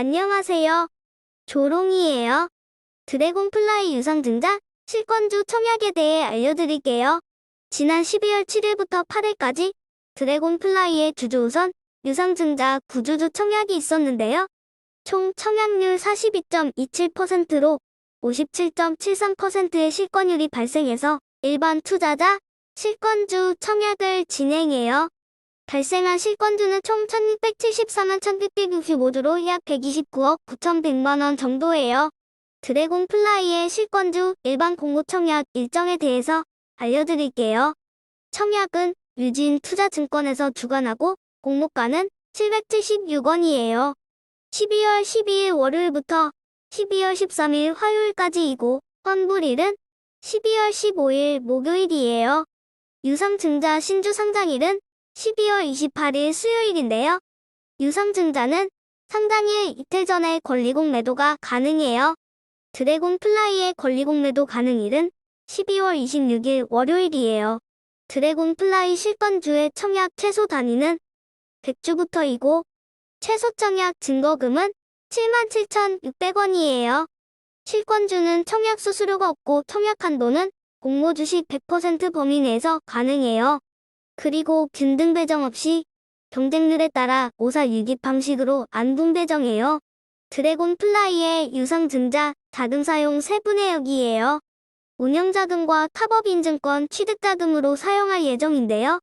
안녕하세요. 조롱이에요. 드래곤플라이 유상증자 실권주 청약에 대해 알려드릴게요. 지난 12월 7일부터 8일까지 드래곤플라이의 주주 우선 유상증자 구주주 청약이 있었는데요. 총 청약률 42.27%로 57.73%의 실권율이 발생해서 일반 투자자 실권주 청약을 진행해요. 발생한 실권주는 총 1674만 1665주로 약 129억 9100만 원 정도예요. 드래곤 플라이의 실권주 일반 공모 청약 일정에 대해서 알려드릴게요. 청약은 유진 투자증권에서 주관하고 공모가는 776원이에요. 12월 12일 월요일부터 12월 13일 화요일까지이고 환불일은 12월 15일 목요일이에요. 유상증자 신주 상장일은 12월 28일 수요일인데요. 유상증자는 상장일 이틀 전에 권리공 매도가 가능해요. 드래곤 플라이의 권리공 매도 가능일은 12월 26일 월요일이에요. 드래곤 플라이 실권주의 청약 최소 단위는 100주부터이고 최소 청약 증거금은 77,600원이에요. 실권주는 청약 수수료가 없고 청약 한도는 공모 주식 100% 범위 내에서 가능해요. 그리고 균등 배정 없이 경쟁률에 따라 5사 유기 방식으로 안분 배정해요. 드래곤 플라이의 유상증자 자금 사용 세분의6이에요. 운영자금과 탑업인증권 취득자금으로 사용할 예정인데요.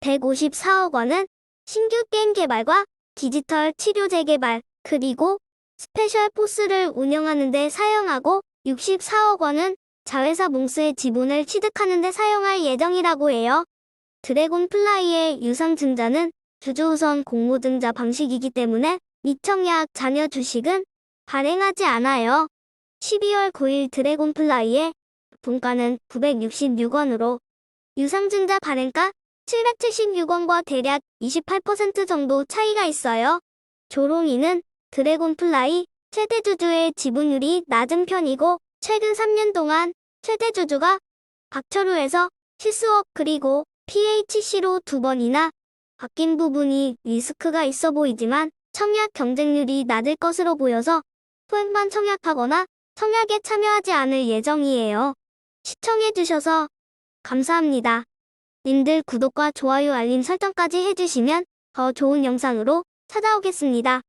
154억 원은 신규 게임 개발과 디지털 치료 재개발, 그리고 스페셜 포스를 운영하는 데 사용하고 64억 원은 자회사 몽스의 지분을 취득하는 데 사용할 예정이라고 해요. 드래곤 플라이의 유상 증자는 주주우선 공모증자 방식이기 때문에 미청약 잔여 주식은 발행하지 않아요. 12월 9일 드래곤 플라이의 분가는 966원으로 유상증자 발행가 776원과 대략 28% 정도 차이가 있어요. 조롱이는 드래곤 플라이 최대 주주의 지분율이 낮은 편이고 최근 3년 동안 최대 주주가 박철우에서 실수억 그리고 PHC로 두 번이나 바뀐 부분이 리스크가 있어 보이지만 청약 경쟁률이 낮을 것으로 보여서 소액만 청약하거나 청약에 참여하지 않을 예정이에요. 시청해주셔서 감사합니다. 님들 구독과 좋아요 알림 설정까지 해주시면 더 좋은 영상으로 찾아오겠습니다.